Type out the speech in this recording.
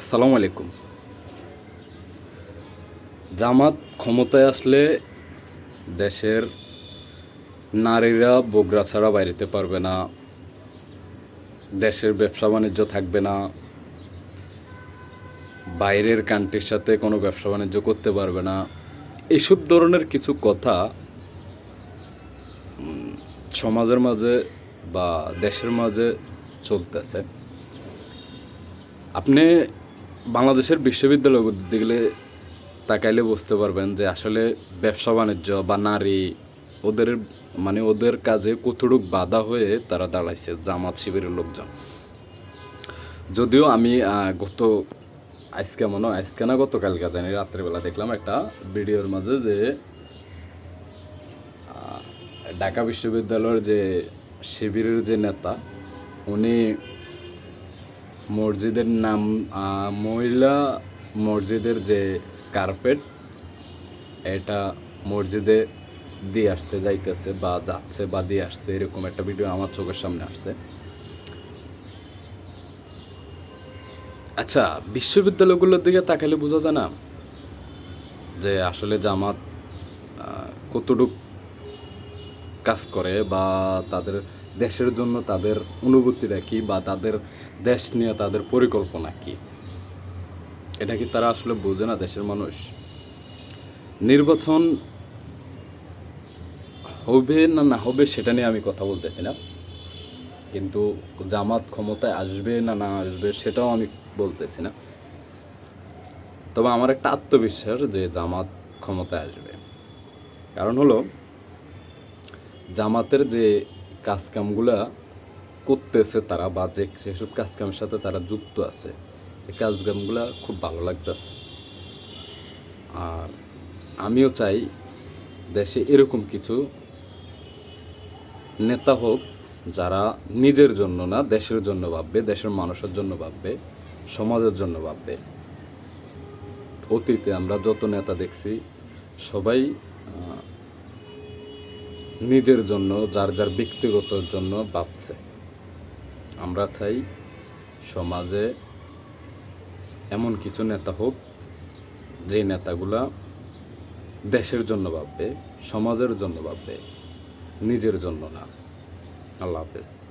আসসালামু আলাইকুম। জামাত ক্ষমতায় আসলে দেশের নারীরা বগরা ছাড়া বাইরেতে পারবে না, দেশের ব্যবসা বাণিজ্য থাকবে না, বাইরের কান্ট্রির সাথে কোনো ব্যবসা বাণিজ্য করতে পারবে না। এইসব ধরনের কিছু কথা সমাজের মাঝে বা দেশের মাঝে চলতেছে। আপনি বাংলাদেশের বিশ্ববিদ্যালয় দেখলে তাকাইলে বুঝতে পারবেন যে আসলে ব্যবসা বাণিজ্য বা নারী, ওদের মানে ওদের কাজে কতটুক বাধা হয়ে তারা দাঁড়াইছে, জামাত শিবিরের লোকজন। যদিও আমি গত, আজকে মনে হয়, আজকে না গতকালকে জানি, রাত্রেবেলা দেখলাম একটা ভিডিওর মাঝে যে ঢাকা বিশ্ববিদ্যালয়ের যে শিবিরের যে নেতা, উনি মসজিদের নাম মহিলা মসজিদের যে কার্পেট এটা মসজিদে দিয়ে আসতে যাইতেছে বা যাচ্ছে বা দিয়ে আসছে, এরকম একটা ভিডিও আমার চোখের সামনে আসছে। আচ্ছা বিশ্ববিদ্যালয়গুলোর দিকে তাকালে বোঝা যায় না যে আসলে জামাত কতটুক কাজ করে বা তাদের দেশের জন্য তাদের অনুভূতিটা কি বা তাদের দেশ নিয়ে তাদের পরিকল্পনা কি? এটা কি তারা আসলে বোঝে না দেশের মানুষ? নির্বাচন হবে না না হবে সেটা নিয়ে আমি কথা বলতেছি না। কিন্তু জামাত ক্ষমতায় আসবে না না আসবে সেটাও আমি বলতেছি না। তবে আমার একটা আত্মবিশ্বাস যে জামাত ক্ষমতায় আসবে। কারণ হলো জামাতের যে কাজকামগুলা করতেছে তারা বা যে সেসব কাজকামের সাথে তারা যুক্ত আছে, এই কাজকামগুলা খুব ভালো লাগতেছে। আর আমিও চাই দেশে এরকম কিছু নেতা হোক যারা নিজের জন্য না, দেশের জন্য ভাববে, দেশের মানুষের জন্য ভাববে, সমাজের জন্য ভাববে। অতীতে আমরা যত নেতা দেখছি, সবাই নিজের জন্য, যার যার ব্যক্তিগত জন্য ভাবছে। আমরা চাই সমাজে এমন কিছু নেতা হোক, যে নেতাগুলা দেশের জন্য ভাববে, সমাজের জন্য ভাববে, নিজের জন্য না। আল্লাহ হাফেজ।